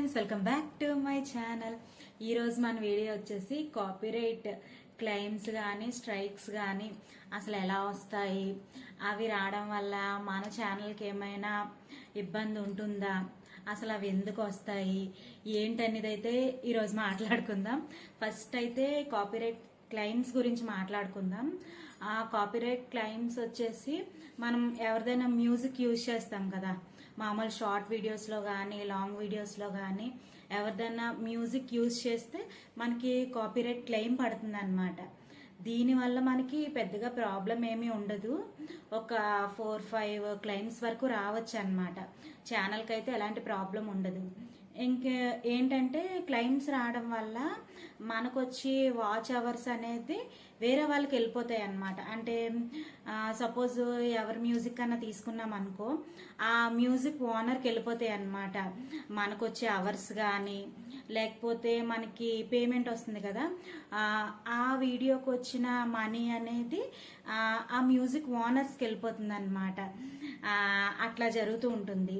Friends welcome back to my channel ఈరోజు మన video వచ్చేసి కాపీరైట్ క్లెయిమ్స్ కానీ స్ట్రైక్స్ కానీ అసలు ఎలా వస్తాయి? అవి రావడం వల్ల మన ఛానల్కి ఏమైనా ఇబ్బంది ఉంటుందా? అసలు అవి ఎందుకు వస్తాయి? ఏంటనేది అయితే ఈరోజు మాట్లాడుకుందాం. ఫస్ట్ అయితే కాపీరైట్ క్లైమ్స్ గురించి మాట్లాడుకుందాం. ఆ కాపీరైట్ క్లైమ్స్ వచ్చేసి మనం ఎవరిదైనా మ్యూజిక్ యూజ్ చేస్తాం కదా. మామూలు షార్ట్ వీడియోస్లో కానీ లాంగ్ వీడియోస్లో కానీ ఎవరిదైనా మ్యూజిక్ యూజ్ చేస్తే మనకి కాపీరైట్ క్లెయిమ్ పడుతుంది అనమాట దీనివల్ల మనకి పెద్దగా ప్రాబ్లం ఏమీ ఉండదు. ఒక ఫోర్ ఫైవ్ క్లైమ్స్ వరకు రావచ్చు అనమాట ఛానల్కి అయితే ఎలాంటి ప్రాబ్లం ఉండదు. ఇంక ఏంటంటే క్లైమ్స్ రావడం వల్ల మనకొచ్చి వాచ్ అవర్స్ అనేది వేరే వాళ్ళకి వెళ్ళిపోతాయి అన్నమాట. అంటే సపోజ్ ఎవరి మ్యూజిక్ అన్న తీసుకున్నాం అనుకో ఆ మ్యూజిక్ ఓనర్కి వెళ్ళిపోతాయి అన్నమాట. మనకొచ్చే అవర్స్ కానీ లేకపోతే మనకి పేమెంట్ వస్తుంది కదా ఆ, వీడియోకి వచ్చిన మనీ అనేది ఆ, ఆ మ్యూజిక్ ఓనర్స్కి వెళ్ళిపోతుంది అనమాట అట్లా జరుగుతూ ఉంటుంది.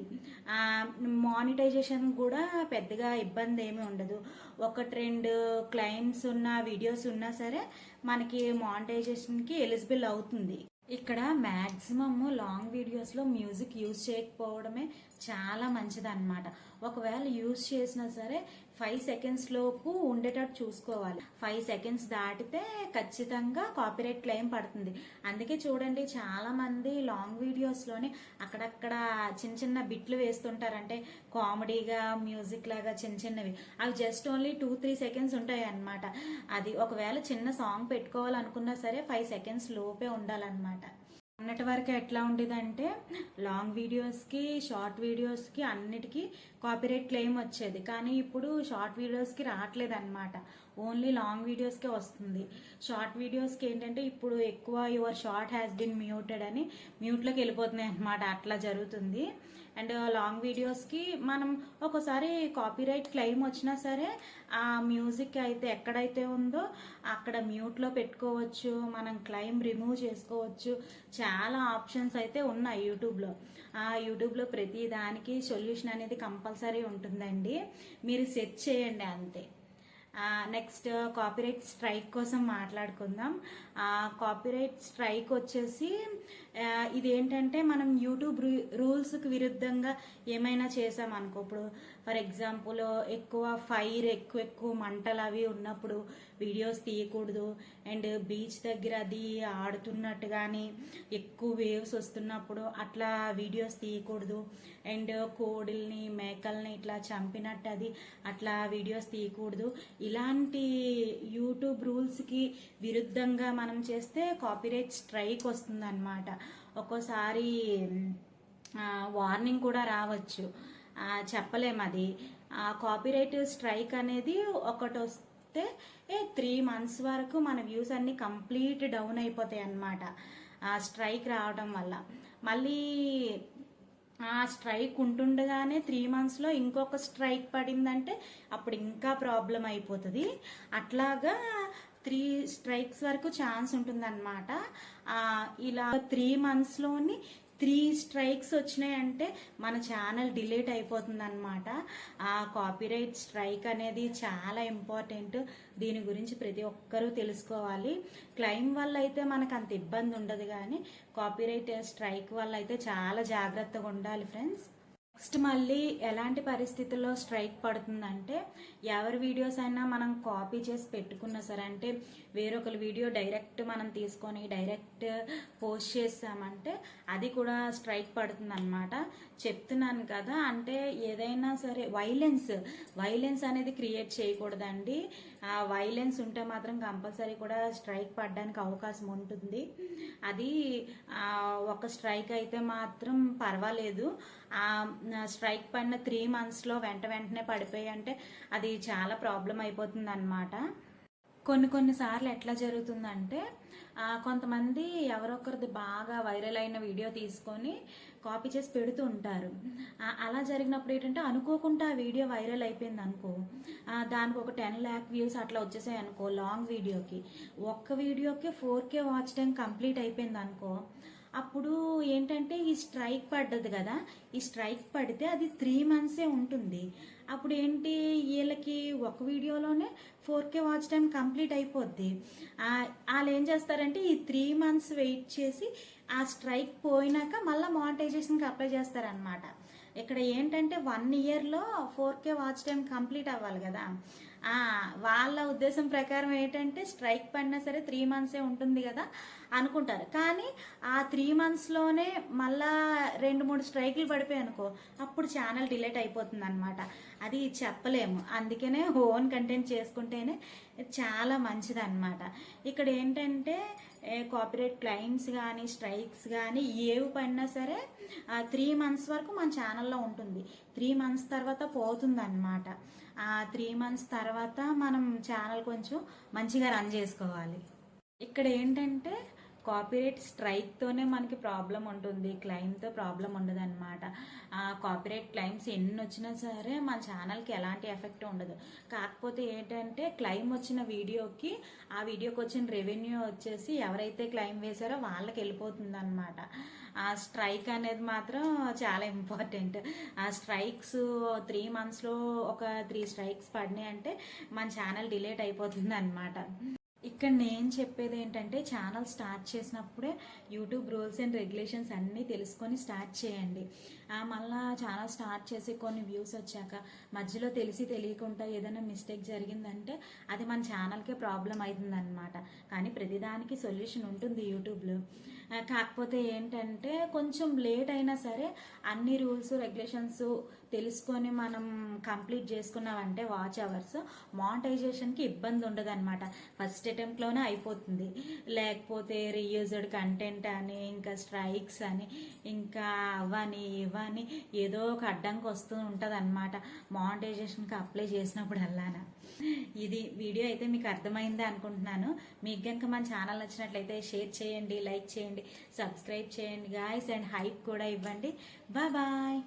మానిటైజేషన్ కూడా పెద్దగా ఇబ్బంది ఏమీ ఉండదు. ఒకటి రెండు క్లైమ్స్ ఉన్న వీడియోస్ ఉన్నా సరే మనకి మానిటైజేషన్కి ఎలిజిబుల్ అవుతుంది. ఇక్కడ మ్యాక్సిమమ్ లాంగ్ వీడియోస్లో మ్యూజిక్ యూజ్ చేయకపోవడమే చాలా మంచిదన్నమాట. ఒకవేళ యూజ్ చేసినా సరే ఫైవ్ సెకండ్స్ లోపు ఉండేటట్టు చూసుకోవాలి. ఫైవ్ సెకండ్స్ దాటితే ఖచ్చితంగా కాపీరైట్ క్లెయిమ్ పడుతుంది. అందుకే చూడండి చాలా మంది లాంగ్ వీడియోస్లోనే అక్కడక్కడ చిన్న చిన్న బిట్లు వేస్తుంటారంటే కామెడీగా మ్యూజిక్ లాగా చిన్న చిన్నవి. అవి just only two three seconds ఉంటాయి అన్నమాట అది ఒకవేళ చిన్న సాంగ్ పెట్టుకోవాలనుకున్నా సరే ఫైవ్ సెకండ్స్ లోపే ఉండాలన్నమాట. అన్నటి వరకు ఎట్లా ఉండేదంటే లాంగ్ వీడియోస్కి షార్ట్ వీడియోస్కి అన్నిటికీ కాపీరైట్ క్లెయిమ్ వచ్చేది. కానీ ఇప్పుడు షార్ట్ వీడియోస్కి రావట్లేదు అనమాట ఓన్లీ లాంగ్ వీడియోస్కే వస్తుంది. షార్ట్ వీడియోస్కి ఏంటంటే ఇప్పుడు ఎక్కువ your short has been muted అని మ్యూట్లోకి వెళ్ళిపోతున్నాయి అనమాట అట్లా జరుగుతుంది. అండ్ లాంగ్ వీడియోస్కి మనం ఒక్కోసారి కాపీరైట్ క్లెయిమ్ వచ్చినా సరే ఆ మ్యూజిక్ అయితే ఎక్కడైతే ఉందో అక్కడ మ్యూట్లో పెట్టుకోవచ్చు మనం క్లెయిమ్ రిమూవ్ చేసుకోవచ్చు. చాలా ఆప్షన్స్ అయితే ఉన్నాయి యూట్యూబ్లో. ఆ యూట్యూబ్లో ప్రతి దానికి సొల్యూషన్ అనేది కంపల్సరీ ఉంటుందండి. మీరు సెర్చ్ చేయండి అంతే. నెక్స్ట్ కాపీరైట్ స్ట్రైక్ కోసం మాట్లాడుకుందాం. కాపీరైట్ స్ట్రైక్ వచ్చేసి ఇదేంటంటే మనం యూట్యూబ్ రూల్స్కి విరుద్ధంగా ఏమైనా చేసామనుకో ఇప్పుడు ఫర్ ఎగ్జాంపుల్ ఎక్కువ ఫైర్ ఎక్కువ ఎక్కువ మంటలు అవి ఉన్నప్పుడు వీడియోస్ తీయకూడదు. అండ్ బీచ్ దగ్గర అది ఆడుతున్నట్టు కానీ ఎక్కువ వేవ్స్ వస్తున్నప్పుడు అట్లా వీడియోస్ తీయకూడదు. అండ్ కోడిల్ని మేకల్ని ఇట్లా చంపినట్టు అది అట్లా వీడియోస్ తీయకూడదు. ఇలాంటి యూట్యూబ్ రూల్స్కి విరుద్ధంగా మనం చేస్తే కాపీరైట్ స్ట్రైక్ వస్తుందన్నమాట. ఒక్కోసారి వార్నింగ్ కూడా రావచ్చు. ఆ, చెప్పలేం అది. కాపీరైట్ స్ట్రైక్ అనేది ఒకటి ఏ త్రీ మంత్స్ వరకు మన వ్యూస్ అన్ని కంప్లీట్ డౌన్ అయిపోతాయి అన్నమాట. ఆ స్ట్రైక్ రావడం వల్ల. మళ్ళీ ఆ స్ట్రైక్ ఉంటుండగానే త్రీ మంత్స్లో ఇంకొక స్ట్రైక్ పడిందంటే అప్పుడు ఇంకా ప్రాబ్లం అయిపోతుంది. అట్లాగా త్రీ స్ట్రైక్స్ వరకు ఛాన్స్ ఉంటుందన్నమాట. ఇలా త్రీ మంత్స్లోని త్రీ స్ట్రైక్స్ వచ్చినాయంటే మన ఛానల్ డిలీట్ అయిపోతుంది అనమాట ఆ కాపీరైట్ స్ట్రైక్ అనేది చాలా ఇంపార్టెంట్. దీని గురించి ప్రతి ఒక్కరూ తెలుసుకోవాలి. క్లైమ్ వల్ల అయితే మనకు అంత ఇబ్బంది ఉండదు కానీ కాపీరైట్ స్ట్రైక్ వల్ల అయితే చాలా జాగ్రత్తగా ఉండాలి ఫ్రెండ్స్. నెక్స్ట్ మళ్ళీ ఎలాంటి పరిస్థితుల్లో స్ట్రైక్ పడుతుందంటే ఎవరి వీడియోస్ అయినా మనం కాపీ చేసి పెట్టుకున్నా సరే అంటే వేరొకరి వీడియో డైరెక్ట్ మనం తీసుకొని డైరెక్ట్ పోస్ట్ చేసామంటే అది కూడా స్ట్రైక్ పడుతుంది అనమాట చెప్తున్నాను కదా అంటే ఏదైనా సరే వైలెన్స్ వైలెన్స్ అనేది క్రియేట్ చేయకూడదండి. ఆ వైలెన్స్ ఉంటే మాత్రం కంపల్సరీ కూడా స్ట్రైక్ పడడానికి అవకాశం ఉంటుంది. అది ఒక స్ట్రైక్ అయితే మాత్రం పర్వాలేదు. ఆ స్ట్రైక్ పడిన త్రీ మంత్స్లో వెంట వెంటనే పడిపోయి అంటే అది చాలా ప్రాబ్లం అయిపోతుంది అనమాట కొన్ని కొన్ని సార్లు ఎట్లా జరుగుతుందంటే కొంతమంది ఎవరొకరిది బాగా వైరల్ అయిన వీడియో తీసుకొని కాపీ చేసి పెడుతూ ఉంటారు. అలా జరిగినప్పుడు ఏంటంటే అనుకోకుండా ఆ వీడియో వైరల్ అయిపోయింది అనుకో దానికి ఒక టెన్ ల్యాక్ వ్యూస్ అట్లా వచ్చేసాయి అనుకో లాంగ్ వీడియోకి. ఒక్క వీడియోకి four K watch time complete అయిపోయింది అనుకో అప్పుడు ఏంటంటే ఈ స్ట్రైక్ పడ్డది కదా ఈ స్ట్రైక్ పడితే అది త్రీ మంత్సే ఉంటుంది. అప్పుడు ఏంటి వీళ్ళకి ఒక వీడియోలోనే four K watch time complete అయిపోద్ది. వాళ్ళు ఏం చేస్తారంటే ఈ త్రీ మంత్స్ వెయిట్ చేసి ఆ స్ట్రైక్ పోయినాక మళ్ళీ మానిటైజేషన్కి అప్లై చేస్తారనమాట ఇక్కడ ఏంటంటే వన్ ఇయర్లో four K watch time complete అవ్వాలి కదా. వాళ్ళ ఉద్దేశం ప్రకారం ఏంటంటే స్ట్రైక్ పడినా సరే త్రీ మంత్సే ఉంటుంది కదా అనుకుంటారు. కానీ ఆ త్రీ మంత్స్లోనే మళ్ళా రెండు మూడు స్ట్రైక్లు పడిపోయి అనుకో అప్పుడు ఛానల్ డిలేట్ అయిపోతుంది అనమాట అది చెప్పలేము. అందుకనే ఓన్ కంటెంట్ చేసుకుంటేనే చాలా మంచిది అనమాట ఇక్కడ ఏంటంటే కాపీరేట్ క్లైమ్స్ కానీ స్ట్రైక్స్ కానీ ఏవి పడినా సరే త్రీ మంత్స్ వరకు మన ఛానల్లో ఉంటుంది. త్రీ మంత్స్ తర్వాత పోతుంది అనమాట త్రీ మంత్స్ తర్వాత మనం ఛానల్ కొంచెం మంచిగా రన్ చేసుకోవాలి. ఇక్కడ ఏంటంటే కాపీరైట్ స్ట్రైక్తోనే మనకి ప్రాబ్లం ఉంటుంది క్లైమ్తో ప్రాబ్లం ఉండదు అనమాట ఆ కాపీరైట్ క్లైమ్స్ ఎన్ని వచ్చినా సరే మన ఛానల్కి ఎలాంటి ఎఫెక్ట్ ఉండదు. కాకపోతే ఏంటంటే క్లైమ్ వచ్చిన వీడియోకి ఆ వీడియోకి వచ్చిన రెవెన్యూ వచ్చేసి ఎవరైతే క్లైమ్ వేశారో వాళ్ళకి వెళ్ళిపోతుంది అనమాట ఆ స్ట్రైక్ అనేది మాత్రం చాలా ఇంపార్టెంట్ ఆ స్ట్రైక్స్ త్రీ మంత్స్లో ఒక త్రీ స్ట్రైక్స్ పడినాయి అంటే మన ఛానల్ డిలేట్ అయిపోతుంది అనమాట ఇక్కడ నేను చెప్పేది ఏంటంటే ఛానల్ స్టార్ట్ చేసినప్పుడే యూట్యూబ్ రూల్స్ అండ్ రెగ్యులేషన్స్ అన్నీ తెలుసుకొని స్టార్ట్ చేయండి. మళ్ళా ఛానల్ స్టార్ట్ చేసి కొన్ని వ్యూస్ వచ్చాక మధ్యలో తెలిసి తెలియకుండా ఏదైనా మిస్టేక్ జరిగిందంటే అది మన ఛానల్కే ప్రాబ్లం అవుతుంది కానీ ప్రతిదానికి సొల్యూషన్ ఉంటుంది యూట్యూబ్లో కాకపోతే ఏంటంటే కొంచెం లేట్ అయినా సరే అన్ని రూల్స్ రెగ్యులేషన్స్ తెలుసుకొని మనం కంప్లీట్ చేసుకున్నామంటే వాచ్ అవర్స్. మానిటైజేషన్కి ఇబ్బంది ఉండదు అనమాట ఫస్ట్ అటెంప్ట్లోనే అయిపోతుంది. లేకపోతే రీయూజ్డ్ కంటెంట్ అని ఇంకా స్ట్రైక్స్ అని ఇంకా అవని ఇవని ఏదో ఒక అడ్డంకి వస్తూ ఉంటుంది అనమాట మానిటైజేషన్కి అప్లై చేసినప్పుడు అల్లానా ఇది వీడియో అయితే మీకు అర్థమైందా అనుకుంటున్నాను. మీకు కనుక మన ఛానల్ నచ్చినట్లయితే షేర్ చేయండి లైక్ చేయండి సబ్స్క్రైబ్ చేయండి గాయస్ అండ్ హైప్ కూడా ఇవ్వండి. బాయ్.